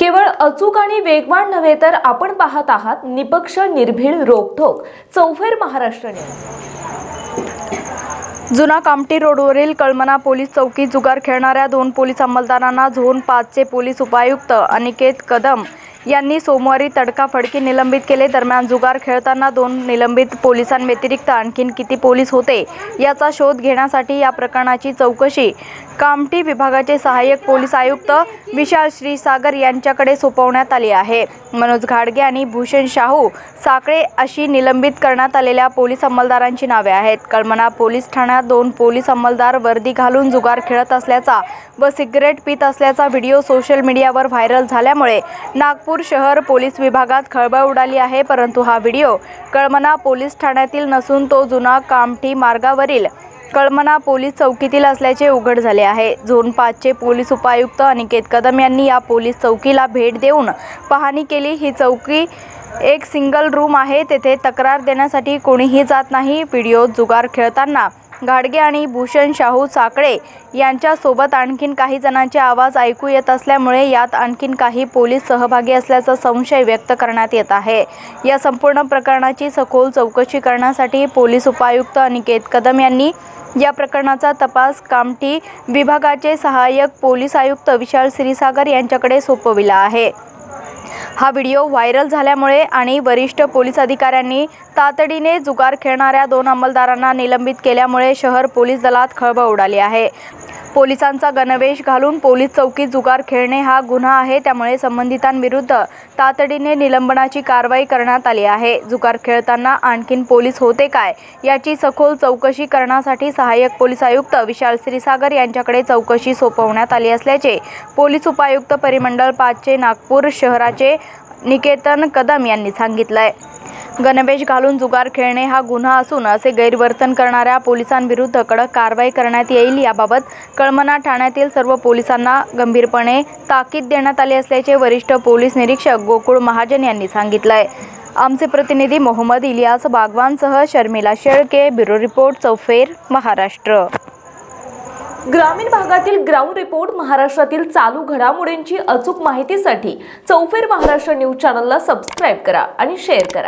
केवळ अचूक आणि वेगवान नव्हे तर आपण पाहत आहात निपक्ष निर्भीड रोखोक चौफेर महाराष्ट्र न्यूज. जुना कामटी रोडवरील कळमना पोलीस चौकी जुगार खेळणाऱ्या दोन पोलीस अंमलदारांना झोन पाचचे पोलीस उपायुक्त अनिकेत कदम यांनी सोमवारी तडकाफडकी निलंबित केले. दरम्यान जुगार खेळताना दोन निलंबित पोलिसांव्यतिरिक्त आणखीन किती पोलीस होते याचा शोध घेण्यासाठी या प्रकरणाची चौकशी कामठी विभागाचे सहाय्यक पोलीस आयुक्त विशाल श्रीसागर यांच्याकडे सोपवण्यात आली आहे. मनोज घाडगे आणि भूषण शाहू साकळे अशी निलंबित करण्यात आलेल्या पोलीस अंमलदारांची नावे आहेत. कळमना पोलीस ठाण्यात दोन पोलीस अंमलदार वर्दी घालून जुगार खेळत असल्याचा व सिगरेट पित असल्याचा व्हिडिओ सोशल मीडियावर व्हायरल झाल्यामुळे नागपूर शहर पोलीस विभागात खळबळ उडाली आहे. परंतु हा व्हिडिओ कळमना पोलीस ठाण्यातील नसून तो जुना कामठी मार्गावरील कळमना पोलीस चौकीतील असल्याचे उघड झाले आहे. झोन पाचचे पोलीस उपायुक्त अनिकेत कदम यांनी या पोलीस चौकीला भेट देऊन पाहणी केली. ही चौकी एक सिंगल रूम आहे. तेथे तक्रार देण्यासाठी कोणीही जात नाही. व्हिडिओ जुगार खेळताना घाडगे आणि भूषण शाहू साकळे यांच्यासोबत आणखीन काही जणांचे आवाज ऐकू येत असल्यामुळे यात आणखीन काही पोलीस सहभागी असल्याचा संशय व्यक्त करण्यात येत आहे. या संपूर्ण प्रकरणाची सखोल चौकशी करण्यासाठी पोलीस उपायुक्त अनिकेत कदम यांनी या प्रकरणाचा तपास कामठी विभागाचे सहाय्यक पोलीस आयुक्त विशाल श्रीसागर यांच्याकडे सोपविला आहे. हा व्हिडिओ व्हायरल झाल्यामुळे आणि वरिष्ठ पोलीस अधिकाऱ्यांनी तातडीने जुगार खेळणाऱ्या दोन अंमलदारांना निलंबित केल्यामुळे शहर पोलीस दलात खळबळ उडाली आहे. पोलिसांचा गणवेश घालून पोलीस चौकीत जुगार खेळणे हा गुन्हा आहे. त्यामुळे संबंधितांविरुद्ध तातडीने निलंबनाची कारवाई करण्यात आली आहे. जुगार खेळताना आणखीन पोलीस होते काय? याची सखोल चौकशी करण्यासाठी सहाय्यक पोलीस आयुक्त विशाल श्रीसागर यांच्याकडे चौकशी सोपवण्यात आली असल्याचे पोलीस उपायुक्त परिमंडळ पाचचे नागपूर शहराचे निकेतन कदम यांनी सांगितलं आहे गणवेश घालून जुगार खेळणे हा गुन्हा असून असे गैरवर्तन करणाऱ्या पोलिसांविरुद्ध कडक कारवाई करण्यात येईल याबाबत कळमना ठाण्यातील सर्व पोलिसांना गंभीरपणे ताकीद देण्यात आली असल्याचे वरिष्ठ पोलीस निरीक्षक गोकुळ महाजन यांनी सांगितलं आहे आमचे प्रतिनिधी मोहम्मद इलियास बागवानसह शर्मिला शेळके ब्युरो रिपोर्ट चौफेर महाराष्ट्र. ग्रामीण भागातील ग्राउंड रिपोर्ट महाराष्ट्रातील चालू घडामोडींची अचूक माहितीसाठी चौफेर महाराष्ट्र न्यूज चॅनलला सबस्क्राईब करा आणि शेअर करा.